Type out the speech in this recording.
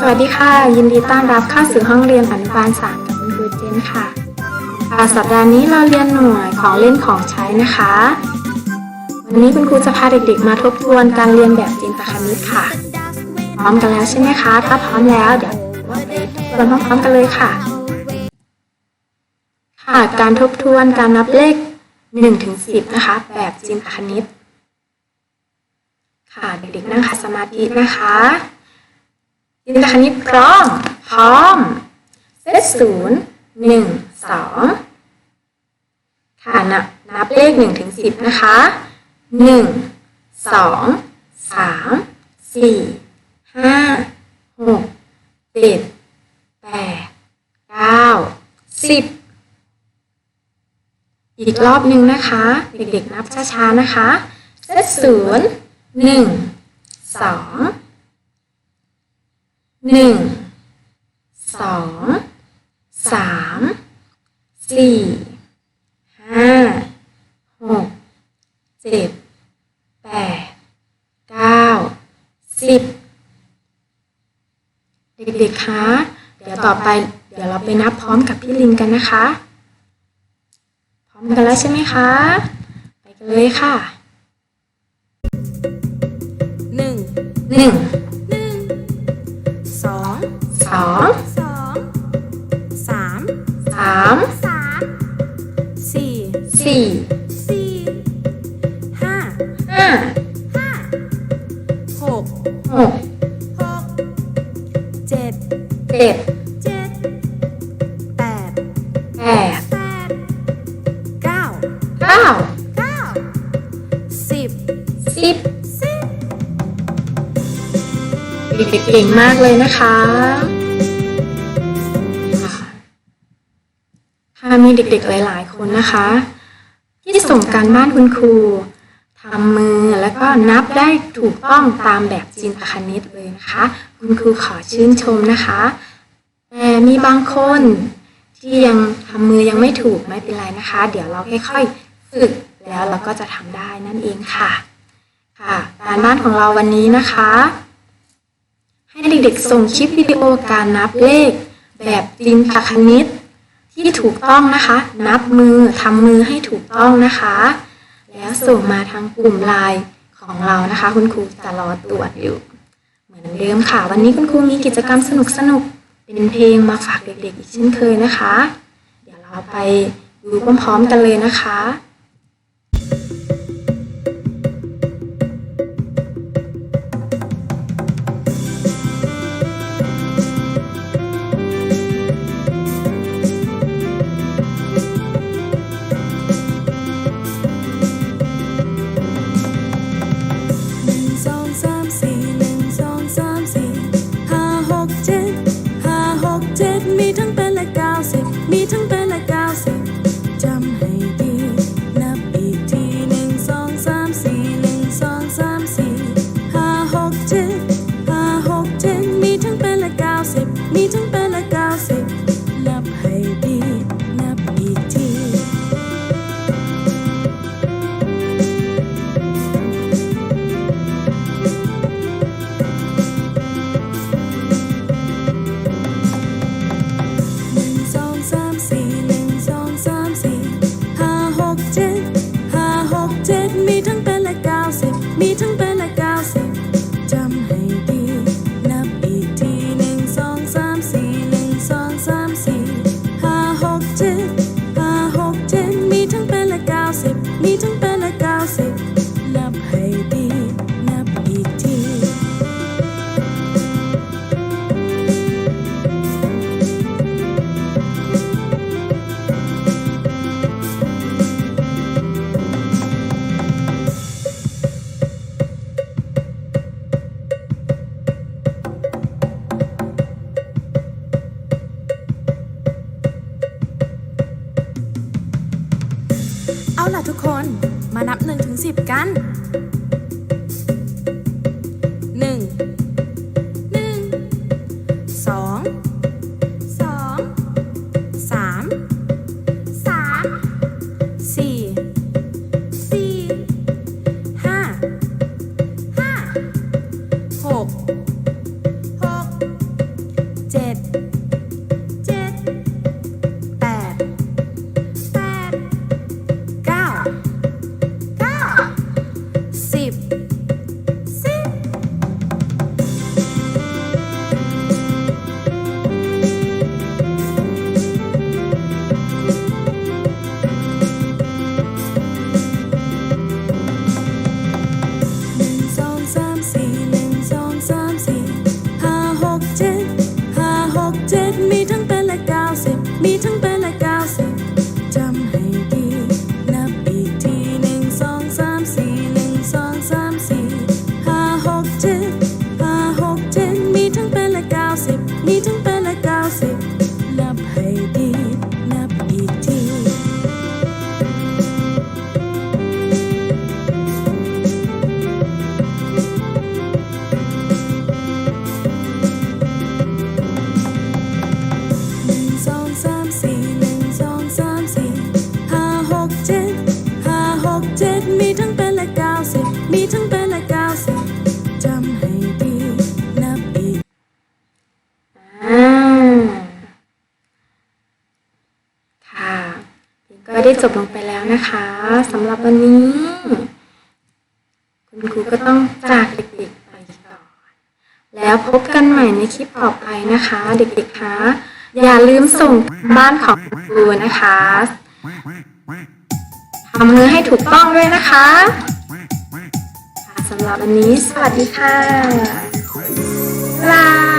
สวัสดีค่ะ ยินดีต้อนรับเข้าสู่ห้องเรียนอนุบาลสามกับคุณครูเจนค่ะค่ะสัปดาห์นี้เราเรียนหน่วยของเล่นของใช้นะคะ วันนี้คุณครูจะพาเด็กๆ มาทบทวนการเรียนแบบจินตคณิตค่ะ พร้อมกันแล้วใช่ไหมคะ ถ้าพร้อมแล้วเดี๋ยวเราไปทบทวนพร้อมๆกันเลยค่ะ ค่ะการทบทวนการนับเลข1ถึง10นะคะ แบบจินตคณิต ค่ะเด็กๆนั่งขัดสมาธินะคะ จินตคณิตพร้อม พร้อม เซตศูนย์หนึ่งสองค่ะนับนับเลขหนึ่งถึงสิบนะคะหนึ่งสองสามสี่ห้าหกเจ็ดแปดเก้าสิบอีกรอบหนึ่งนะคะ เด็กๆนับช้าๆนะคะเซตศูนย์หนึ่งสอง หนึ่งสองสามสี่ห้าหกเจ็ดแปดเก้าสิบเด็กๆคะเดี๋ยวต่อไปเดี๋ยวเราไปนับพร้อมกับพี่ลินกันนะคะ พร้อมกันแล้วใช่ไหมคะ ไปกันเลยค่ะหนึ่งหนึ่ง หกหกเจ็ดเจ็ดเจ็ดแปดแปดแปดเก้าเก้าเก้าสิบสิบสิบเด็กๆเก่งมากเลยนะคะค่ะมีเด็กๆหลาย ๆ คนนะคะ ที่ส่งการบ้านคุณครู ทำมือแล้วก็นับได้ถูกต้องตามแบบจินตคณิตเลยนะคะ คุณครูขอชื่นชมนะคะแต่มีบางคนที่ยังทำมือยังไม่ถูกไม่เป็นไรนะคะ เดี๋ยวเราค่อยๆฝึกแล้วเราก็จะทำได้นั่นเองค่ะค่ะการบ้านของเราวันนี้นะคะ ให้เด็กๆส่งคลิปวิดีโอการนับเลข แบบจินตคณิต ที่ถูกต้องนะคะ นับมือทำมือให้ถูกต้องนะคะ แล้วส่งมาทางกลุ่มไลน์ของเรานะคะ คุณครูจะรอตรวจอยู่ เหมือนเดิมค่ะ วันนี้คุณครูมีกิจกรรมสนุกๆเป็นเพลงมาฝากเด็กๆ อีกเช่นเคยนะคะ เดี๋ยวเราไปดูพร้อมๆกันเลยนะคะ สอ ห ทุกคนมานับหนึ่งถึงสิบกัน ก็ได้จบลงไปแล้วนะคะสำหรับวันนี้ คุณครูก็ต้องจากเด็กๆไปก่อนแล้วพบกันใหม่ในคลิปต่อไปนะคะ เด็กๆคะอย่าลืมส่งบ้านของคุณครูนะคะทำมือให้ถูกต้องด้วยนะคะสำหรับวันนี้ สวัสดีค่ะบ๊า